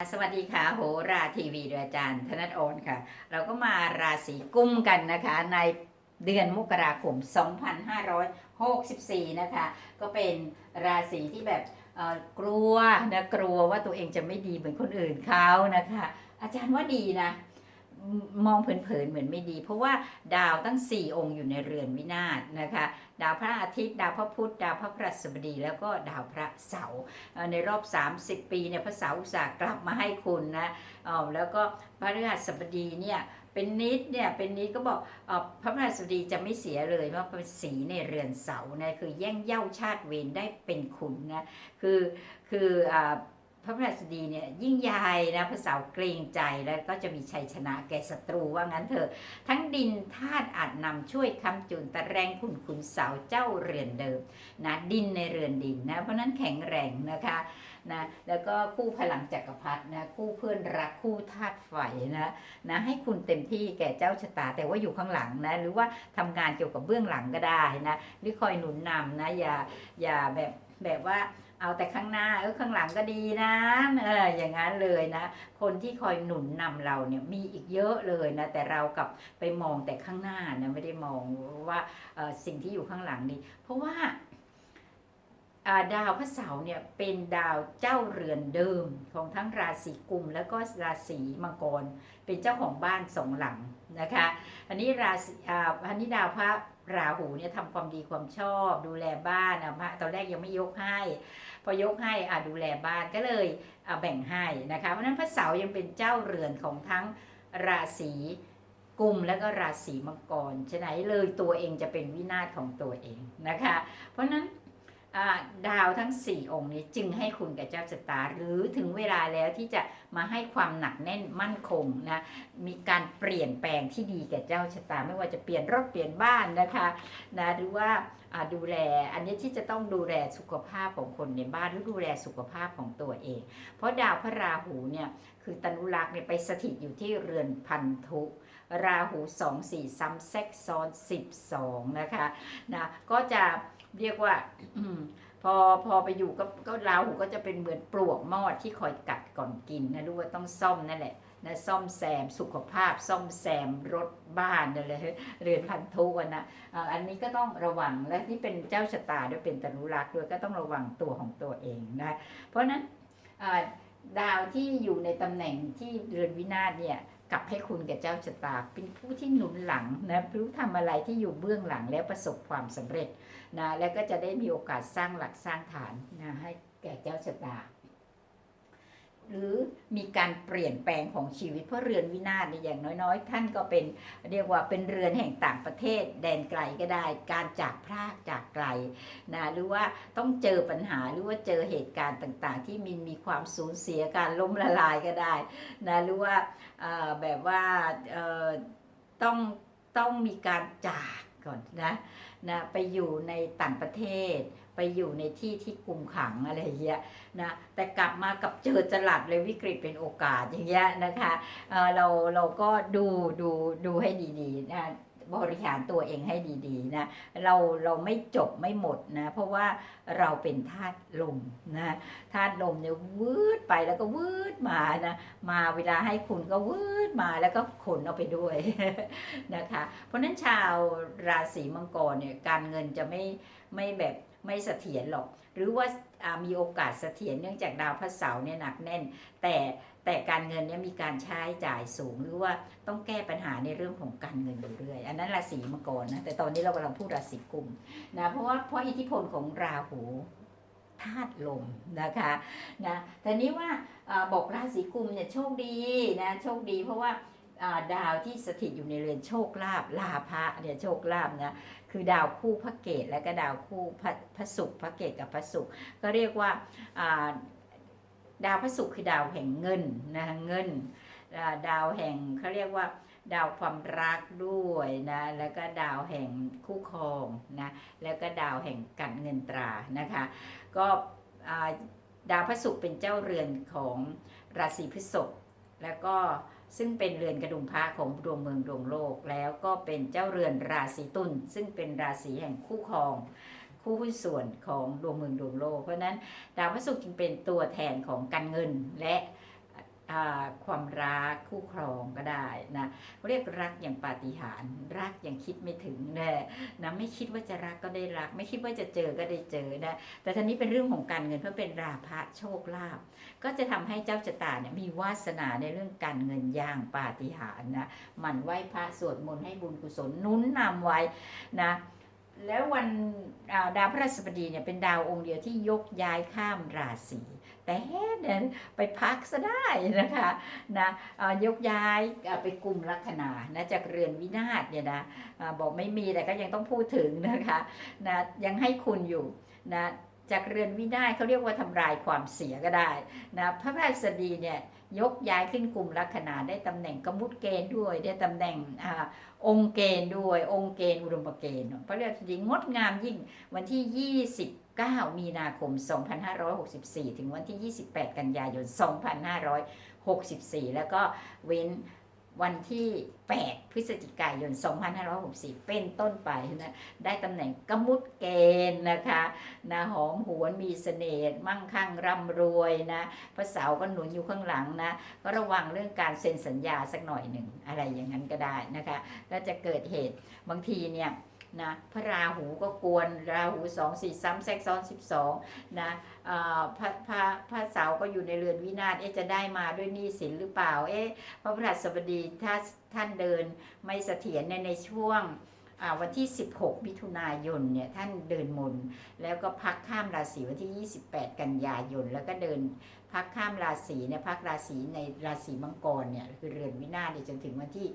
สวัสดีค่ะโหราทีวีโดยอาจารย์ธนัทโอนค่ะ เราก็มาราศีกุมกันนะคะ ในเดือนมกราคม 2564 นะคะ ก็เป็นราศีที่แบบเอ่อกลัวนะกลัวว่าตัวเองจะไม่ดีเหมือนคนอื่นเขานะคะ อาจารย์ว่าดีนะ มองเผินๆเหมือนไม่ดี เพราะว่าดาวตั้ง 4 องค์อยู่ในเรือนวินาศนะคะ ดาวพระอาทิตย์ ดาวพระพุธดาวพระพฤหัสบดี แล้วก็ดาวพระเสาร์เอ่อในรอบ 30 ปีเนี่ยพระเสาร์อุตส่าห์กลับมาให้คุณนะแล้วก็พระพฤหัสบดีเนี่ยเป็นนิดเนี่ยเป็นนิดก็บอกอพระพฤหัสบดีจะไม่เสียเลยว่าเป็นสีในเรือนเสาร์นะคือแย่งเย่าชาติเวรได้เป็นคุณนะคือคืออ่า พระพฤหัสดีเนี่ยยิ่งใหญ่นะพระเสาร์เกรงใจแล้วก็จะมีชัยชนะแก่ศัตรูว่างั้นเถอะทั้งดินธาตุอาจนำช่วยคำจุนตะแรงคุณคุณเสาเจ้าเรือนเดิมนะดินในเรือนดินนะเพราะนั้นแข็งแรงนะคะนะแล้วก็คู่พลังจักรพรรดินะคู่เพื่อนรักคู่ธาตุไฟนะนะให้คุณเต็มที่แก่เจ้าชะตา แต่ว่าอยู่ข้างหลังนะหรือว่าทำงานเกี่ยวกับเบื้องหลังก็ได้นะหรือคอยหนุนนำนะอย่าอย่าแบบแบบว่า เอาแต่ข้างหน้าเออข้างหลังก็ดีนะเอออย่างนั้นเลยนะ คนที่คอยหนุนนำเราเนี่ยมีอีกเยอะเลยนะแต่เรากลับไปมองแต่ข้างหน้านะไม่ได้มองว่าสิ่งที่อยู่ข้างหลังนี่เพราะว่าดาวพระเสาร์เนี่ยเป็นดาวเจ้าเรือนเดิมของทั้งราศีกุมแล้วก็ราศีมังกรเป็นเจ้าของบ้านสองหลังนะคะ อันนี้ราศีอันนี้ดาวพระ ราหูเนี่ยทำความดีความชอบ ดูแลบ้านอะพระตอนแรกยังไม่ยกให้ พอยกให้อะดูแลบ้านก็เลยอะแบ่งให้นะคะเพราะนั้นพระเสายังเป็นเจ้าเรือนของทั้งราศีกุมและก็ราศีมังกรฉะนั้นเลยตัวเองจะเป็นวินาศของตัวเองนะคะ เพราะฉะนั้น ดาวทั้ง 4 องค์นี้จึงให้คุณกับเจ้าชะตา หรือถึงเวลาแล้วที่จะมาให้ความหนักแน่นมั่นคงนะมีการเปลี่ยนแปลงที่ดีแก่เจ้าชะตา ไม่ว่าจะเปลี่ยนรถเปลี่ยนบ้านนะคะนะหรือว่าดูแลอันนี้ที่จะต้องดูแลสุขภาพของคนในบ้านหรือดูแลสุขภาพของตัวเอง เพราะดาวพระราหูเนี่ยคือตนุรักษ์เนี่ยไปสถิตอยู่ที่เรือนพันธุราหูสองสี่ซ้ำแซกซ้อนสิบสองนะคะนะก็จะ เรียกว่า อืพอพอไปอยู่ก็ก็ราหูก็จะเป็นเหมือนปลวกมอดที่คอยกัดก่อนกินนะรู้ว่าต้องซ่อมนั่นแหละนะซ่อมแซมสุขภาพ ซ่อมแซมรถบ้านนั่นเลยเรือนพันธุอะนนะอันนี้ก็ต้องระวังและที่เป็นเจ้าชะตาด้วยเป็นตนุรักษ์ด้วยก็ต้องระวังตัวของตัวเองนะเพราะฉะนั้นดาวที่อยู่ในตำแหน่งที่เรือนวินาศเนี่ย กลับให้คุณกับเจ้าชะตา เป็นผู้ที่หนุนหลังนะรู้ทำอะไรที่อยู่เบื้องหลังแล้วประสบความสำเร็จนะแล้วก็จะได้มีโอกาสสร้างหลักสร้างฐานนะให้แก่เจ้าชะตา หรือมีการเปลี่ยนแปลงของชีวิตเพราะเรือนวินาศเนี่ยอย่างน้อยๆ ท่านก็เป็นเรียกว่าเป็นเรือนแห่งต่างประเทศ แดนไกลก็ได้ การจากพรากจากไกลนะหรือว่าต้องเจอปัญหาหรือว่าเจอเหตุการณ์ต่างๆ ที่มีมีความสูญเสียการล้มละลายก็ได้นะหรือว่าแบบว่าต้องต้องมีการจากก่อนนะนะไปอยู่ในต่างประเทศ ไปอยู่ในที่ที่กุมขังอะไรเงี้ยนะแต่กลับมากับเจอจลัดเลยวิกฤตเป็นโอกาสอย่างเงี้ยนะคะเเราเราก็ดูดูดูให้ดีๆนะบริหารตัวเองให้ดีๆนะเราเราไม่จบไม่หมดนะเพราะว่าเราเป็นธาตุลมนะธาตุลมเนี่ยวืดไปแล้วก็วืดมานะมาเวลาให้คุณก็วืดมาแล้วก็ขนเอาไปด้วยนะคะ เพราะฉะนั้นชาวราศีมังกรเนี่ยการเงินจะไม่ไม่แบบไม่เสถียรหรอก หรือว่ามีโอกาสเสถียรเนื่องจากดาวพระเสาร์เนี่ยหนักแน่น แต่แต่การเงินเนี่ยมีการใช้จ่ายสูง หรือว่าต้องแก้ปัญหาในเรื่องของการเงินอยู่เรื่อย อันนั้นราศีมังกรนะแต่ตอนนี้เรากำลังพูดราศีกุมนะเพราะว่าเพราะอิทธิพลของราหูธาตุลมนะคะนะแต่นี้ว่าอบอกราศีกุมเนี่ยโชคดีนะโชคดีเพราะว่า ดาวที่สถิตอยู่ในเรือนโชคลาภลาภะเนี่ยโชคลาภนะคือดาวคู่พระเกตและก็ดาวคู่พระพระศุกร์พระเกตกับพระศุกร์ก็เรียกว่าดาวพระศุกร์คือดาวแห่งเงินนะคะเงินดาวแห่งเขาเรียกว่าดาวความรักด้วยนะแล้วก็ดาวแห่งคู่ครองนะแล้วก็ดาวแห่งการเงินตรานะคะก็ดาวพระศุกร์เป็นเจ้าเรือนของราศีพฤษภ แล้วก็ซึ่งเป็นเรือนกระดุมพระของดวงเมืองดวงโลก แล้วก็เป็นเจ้าเรือนราศีตุลซึ่งเป็นราศีแห่งคู่ครอง คู่หุ้นส่วนของดวงเมืองดวงโลก เพราะนั้นดาวพฤหัสจึงเป็นตัวแทนของการเงินและ ความรักคู่ครองก็ได้นะเรียกรักอย่างปาฏิหาริย์รักอย่างคิดไม่ถึงน่นะไม่คิดว่าจะรักก็ได้รัก ไม่คิดว่าจะเจอก็ได้เจอนะแต่ทีนี้เป็นเรื่องของการเงินเพราะเป็นราภะโชคลาภก็จะทำให้เจ้าชะตาเนี่ยมีวาสนาในเรื่องการเงินอย่างปาฏิหาริย์นะมันไหว้พระสวดมนต์ให้บุญกุศลนุนนำไว้นะแล้ววันดาวพฤหัสบดีเนี่ยเป็นดาวองค์เดียวที่ยกย้ายข้ามราศี แต่เนี่ยไปพักซะได้นะคะนะยกย้ายไปกลุ่มลัคนานะจากเรือนวินาศเนี่ยนะบอกไม่มีแต่ก็ยังต้องพูดถึงนะคะนะยังให้คุณอยู่นะจากเรือนวินาศเขาเรียกว่าทำลายความเสียก็ได้นะพระพฤหัสบดีเนี่ยยกย้ายขึ้นกลุ่มลัคนาได้ตำแหน่งกมุตเกณฑ์ด้วย ได้ตำแหน่งอองค์เกณฑ์ด้วย องค์เกณฑ์อุดมเกณฑ์พระเรียกจริงงดงามยิ่งวันที่ 9 มีนาคม 2564 ถึงวันที่ 28 กันยายน 2564 แล้วก็เว้นวันที่ 8 พฤศจิกายน 2564 เป็นต้นไปนะ ได้ตำแหน่งกมุตเกณฑ์นะคะนะหอมหวนมีเสน่ห์มั่งคั่งร่ำรวยนะพระเสาร์ก็หนุนอยู่ข้างหลังนะ ก็ระวังเรื่องการเซ็นสัญญาสักหน่อยหนึ่ง อะไรอย่างนั้นก็ได้นะคะ แล้วจะเกิดเหตุบางทีเนี่ย นะพระราหูก็กวนราหูสองสี่ซ้ำแทรกซ้อนสิบสองนะพระพระพระเสาก็อยู่ในเรือนวินาศเอ๊ะจะได้มาด้วยหนี้สินหรือเปล่าเอ๊ะพระพฤหัสบดีถ้าท่านเดินไม่เสถียรในในช่วงวันที่ 16 มิถุนายนเนี่ยท่านเดินมน แล้วก็พักข้ามราศีวันที่ 28 กันยายน แล้วก็เดินพักข้ามราศีเนี่ยพักราศีในราศีมังกรเนี่ยคือเรือนวินาศจนถึงวันที่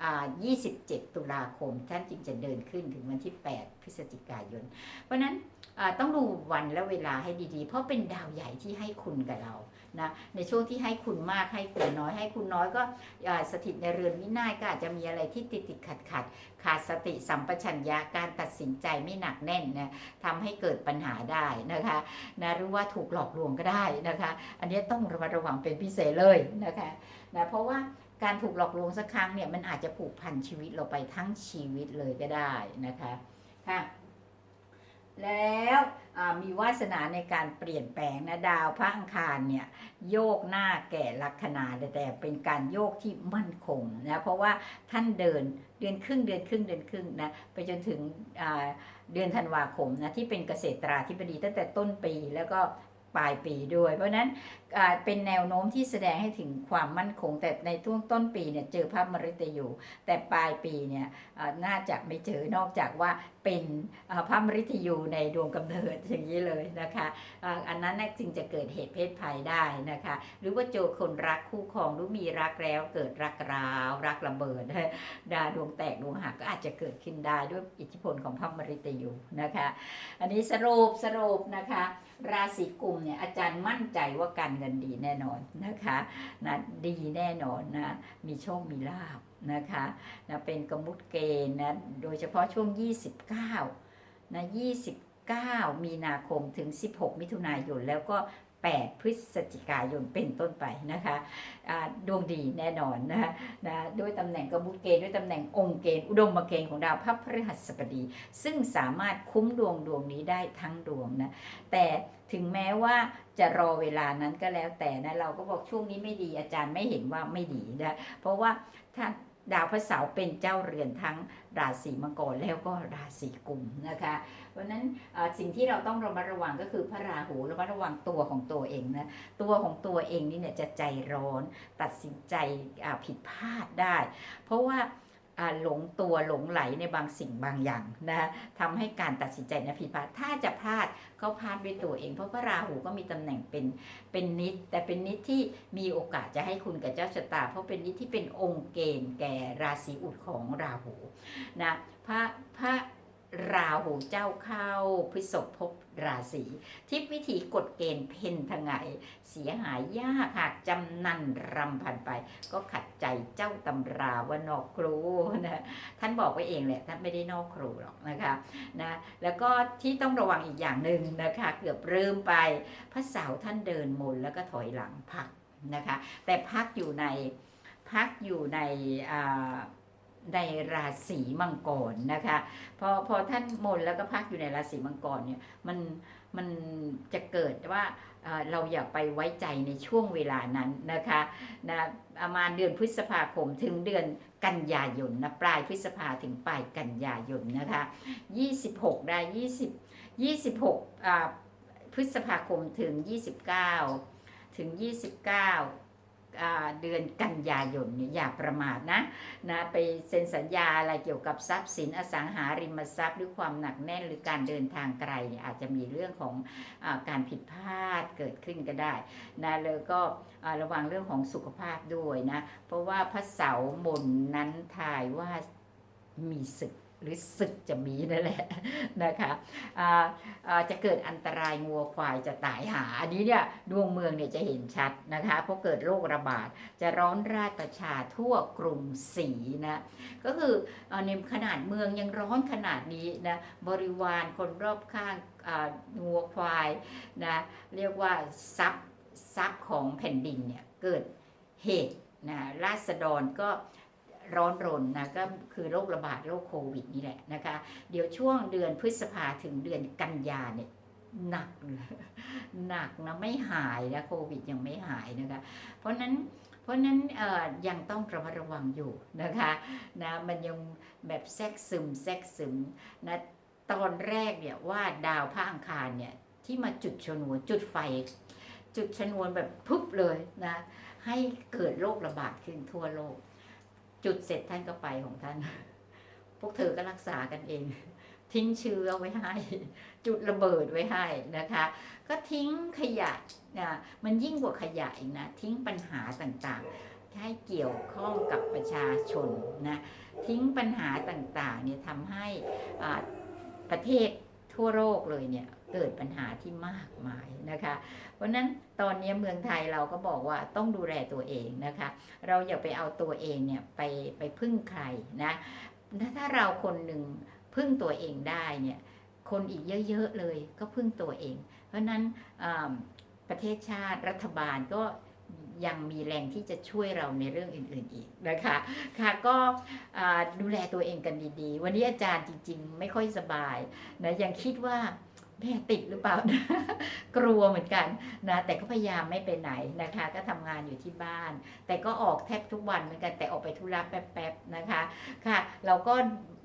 27 ตุลาคม ท่านจึงจะเดินขึ้นถึงวันที่ 8 พฤศจิกายน เพราะนั้นต้องดูวันและเวลาให้ดีๆ เพราะเป็นดาวใหญ่ที่ให้คุณกับเรานะในช่วงที่ให้คุณมากให้คุณน้อยให้คุณน้อยก็สถิตในเรือนวินัยก็อาจจะมีอะไรที่ติดติดขัดขัดขาดสติสัมปชัญญะการตัดสินใจไม่หนักแน่นนะทำให้เกิดปัญหาได้นะคะนะหรือว่าถูกหลอกลวงก็ได้นะคะ อันนี้ต้องระมัดระวังเป็นพิเศษเลยนะคะนะเพราะว่า การถูกหลอกลวงสักครั้งเนี่ยมันอาจจะผูกพันชีวิตเราไปทั้งชีวิตเลยก็ได้นะคะค่ะแล้วมีวาสนาในการเปลี่ยนแปลงนะดาวพระอังคารเนี่ยโยกหน้าแก่ลัคนาแต่เป็นการโยกที่มั่นคงนะเพราะว่าท่านเดินเดือนครึ่งเดือนครึ่งเดือนครึ่งนะไปจนถึงเดือนธันวาคมนะที่เป็นเกษตราธิบดีตั้งแต่ต้นปีแล้วก็ ปลายปีด้วย เพราะนั้นเป็นแนวโน้มที่แสดงให้ถึงความมั่นคง แต่ในช่วงต้นปีเนี่ยเจอภาพมฤตยู แต่ปลายปีเนี่ยน่าจะไม่เจอนอกจากว่าเป็นภาพมฤตยูในดวงกำเนิดอย่างนี้เลยนะคะอันนั้นน่ะจึงจะเกิดเหตุเพศภัยได้นะคะ หรือว่าเจอคนรักคู่ครองหรือมีรักแล้วเกิดรักร้าวรักระเบิดดาดวงแตกดวงหักก็อาจจะเกิดขึ้นได้ด้วยอิทธิพลของพระมฤตยูนะคะ อันนี้สรุปสรุปนะคะ ราศีกุมเนี่ยอาจารย์มั่นใจว่าการเงินดีแน่นอนนะคะนะดีแน่นอนนะมีโชคมีลาบนะคะนะเป็นกมุดเกณฑ์นะโดยเฉพาะช่วง 29นะ29 มีนาคมถึง 16 มิถุนายนแล้วก็ 8 พฤศจิกายนเป็นต้นไปนะคะดวงดีแน่นอนนะคะนะด้วยตำแหน่งกำมุเกณฑ์ด้วยตำแหน่งองค์เกณฑ์อุดมเกณฑ์ของดาวพระพฤหัสบดี ซึ่งสามารถคุ้มดวงดวงนี้ได้ทั้งดวงนะแต่ถึงแม้ว่าจะรอเวลานั้นก็แล้วแต่นะเราก็บอกช่วงนี้ไม่ดีอาจารย์ไม่เห็นว่าไม่ดีนะเพราะว่าท่าน ดาวพระเสาร์เป็นเจ้าเรือนทั้งราศีมังกรแล้วก็ราศีกุมนะคะเพราะนั้นสิ่งที่เราต้องระมัดระวังก็คือพระราหูระมัดระวังตัวของตัวเองนะตัวของตัวเองนี่เนี่ยจะใจร้อน ตัดสินใจผิดพลาดได้ เพราะว่า หลงตัวหลงไหลในบางสิ่งบางอย่างนะทำให้การตัดสินใจนะผิดพลาดถ้าจะพลาดก็พลาดด้วยตัวเอง เพราะพระราหูก็มีตำแหน่งเป็นเป็นนิด แต่เป็นนิดที่มีโอกาสจะให้คุณกับเจ้าชะตา เพราะเป็นนิดที่เป็นองค์เกณฑ์แก่ราศีอุดของราหูนะพระพระ ราหูเจ้าเข้าพฤษภภพราศีทิพวิถีกฎเกณฑ์เพนทงไงเสียหายยากหากจำนันรำพันไป ก็ขัดใจเจ้าตำราว่านอกครูนะท่านบอกไว้เองแหละท่านไม่ได้นอกครูหรอกนะคะนะแล้วก็ที่ต้องระวังอีกอย่างหนึ่งนะคะ เกือบเริ่มไปพระเสาร์ท่านเดินมนแล้วก็ถอยหลังพักนะคะ แต่พักอยู่ในพักอยู่ในอ่า ในราศีมังกรนะคะพอพอท่านมนแล้วก็พักอยู่ในราศีมังกรเนี่ยมันมันจะเกิดว่าเอ่อเราอย่าไปไว้ใจในช่วงเวลานั้นนะคะนะประมาณเดือนพฤษภาคมถึงเดือนกันยายนนะปลายพฤษภาถึงปลายกันยายนนะคะ26 ได้ 20 26อ่าพฤษภาคมถึง 29 ถึง 29อ่า เดือนกันยายนเนี่ยอย่าประมาทนะนะไปเซ็นสัญญาอะไรเกี่ยวกับทรัพย์สินอสังหาริมทรัพย์หรือความหนักแน่นหรือการเดินทางไกลอาจจะมีเรื่องของอการผิดพลาดเกิดขึ้นก็ได้นะแล้วก็ระวังเรื่องของสุขภาพด้วยนะเพราะว่าพระเสาร์บนนั้นทายว่ามีศึก หรือศึกจะมีนั่นแหละนะคะอ่าจะเกิดอันตรายงัวควายจะตายหา อันนี้เนี่ยดวงเมืองเนี่ยจะเห็นชัดนะคะเพราะเกิดโรคระบาดจะร้อนราดประชาทั่วกรุงศรีนะก็คืออในขนาดเมืองยังร้อนขนาดนี้นะบริวารคนรอบข้างงัวควายนะเรียกว่าทรัพย์ทรัพย์ของแผ่นดินเนี่ยเกิดเหตุนะราษฎรก็ ร้อนรนนะก็คือโรคระบาดโรคโควิดนี่แหละนะคะ เดี๋ยวช่วงเดือนพฤษภาถึงเดือนกันยาเนี่ยหนักเลยหนักนะไม่หายนะโควิดยังไม่หายนะคะ เพราะนั้นเพราะนั้นยังต้องระมัดระวังอยู่นะคะนะมันยังแบบแทรกซึมแทรกซึมนะตอนแรกเนี่ยว่าดาวพระอังคารเนี่ยที่มาจุดชนวนจุดไฟ จุดชนวนแบบพุบเลยนะให้เกิดโรคระบาดขึ้นทั่วโลก จุดเสร็จท่านก็ไปของท่าน พวกเธอก็รักษากันเอง ทิ้งเชื้อไว้ให้ จุดระเบิดไว้ให้นะคะ ก็ทิ้งขยะนะมันยิ่งกว่าขยะอีกนะ ทิ้งปัญหาต่างๆ ให้เกี่ยวข้องกับประชาชนนะทิ้งปัญหาต่างๆเนี่ยทำให้ประเทศทั่วโลกเลยเนี่ย เกิดปัญหาที่มากมายนะคะ เพราะนั้นตอนนี้เมืองไทยเราก็บอกว่าต้องดูแลตัวเองนะคะ เราอย่าไปเอาตัวเองเนี่ยไปไปพึ่งใครนะถ้าเราคนหนึ่งพึ่งตัวเองได้เนี่ยคนอีกเยอะๆเลยก็พึ่งตัวเอง เพราะนั้นประเทศชาติรัฐบาลก็ยังมีแรงที่จะช่วยเราในเรื่องอื่นๆอีกนะคะค่ะก็ดูแลตัวเองกันดีๆ วันนี้อาจารย์จริงๆ ไม่ค่อยสบายนะยังคิดว่า แม่ติดหรือเปล่า กลัวเหมือนกันนะแต่ก็พยายามไม่ไปไหนนะคะ ก็ทำงานอยู่ที่บ้าน แต่ก็ออกแทบทุกวันเหมือนกันแต่ออกไปธุระแป๊บๆนะคะค่ะ เราก็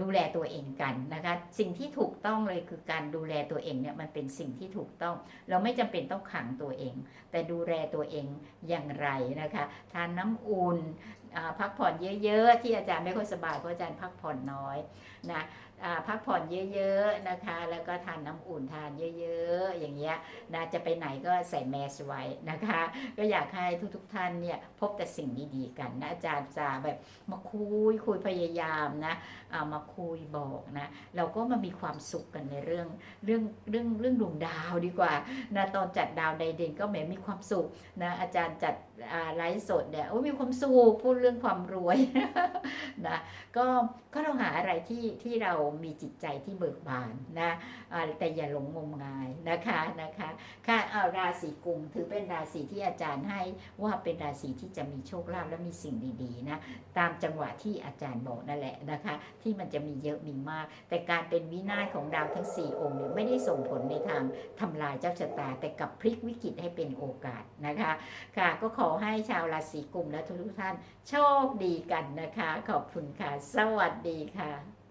ดูแลตัวเองกันนะคะ สิ่งที่ถูกต้องเลยคือการดูแลตัวเองเนี่ยมันเป็นสิ่งที่ถูกต้อง เราไม่จำเป็นต้องขังตัวเอง แต่ดูแลตัวเองอย่างไรนะคะทานน้ำอุ่นพักผ่อนเยอะๆ ที่อาจารย์ไม่ค่อยสบายเพราะอาจารย์พักผ่อนน้อยนะ พักผ่อนเยอะๆนะคะ แล้วก็ทานน้ำอุ่นทานเยอะๆ อย่างเงี้ยนะจะไปไหนก็ใส่แมสไว้นะคะ ก็อยากให้ทุกๆท่านเนี่ยพบแต่สิ่งดีๆกันนะอาจารย์จะแบบมาคุยคุยพยายามนะามาคุยบอกนะเราก็มามีความสุขกันในเรื่องเรื่องเรื่องเรื่องดวงดาวดีกว่านะตอนจัดดาวในเด่นก็แหมมีความสุขนะอาจารย์จัด ไลฟ์สดเนี่ยโอ้ยมีความสุขพูดเรื่องความรวยนะก็ก็เราหาอะไรที่ที่เรามีจิตใจที่เบิกบานนะแต่อย่าหลงงมงายนะคะนะคะค่ะเอาราศีกุมถือเป็นราศีที่อาจารย์ให้ว่าเป็นราศีที่จะมีโชคลาภและมีสิ่งดีๆนะตามจังหวะที่อาจารย์บอกนั่นแหละนะคะ ที่มันจะมีเยอะมีมาก แต่การเป็นวินาศของดาวทั้ง 4 องค์เนี่ยไม่ได้ส่งผลในทางทำลายเจ้าชะตา แต่กลับพลิกวิกฤตให้เป็นโอกาสนะคะค่ะก็ขอให้ชาวราศีกุมและทุกท่านโชคดีกันนะคะ ขอบคุณค่ะ สวัสดีค่ะ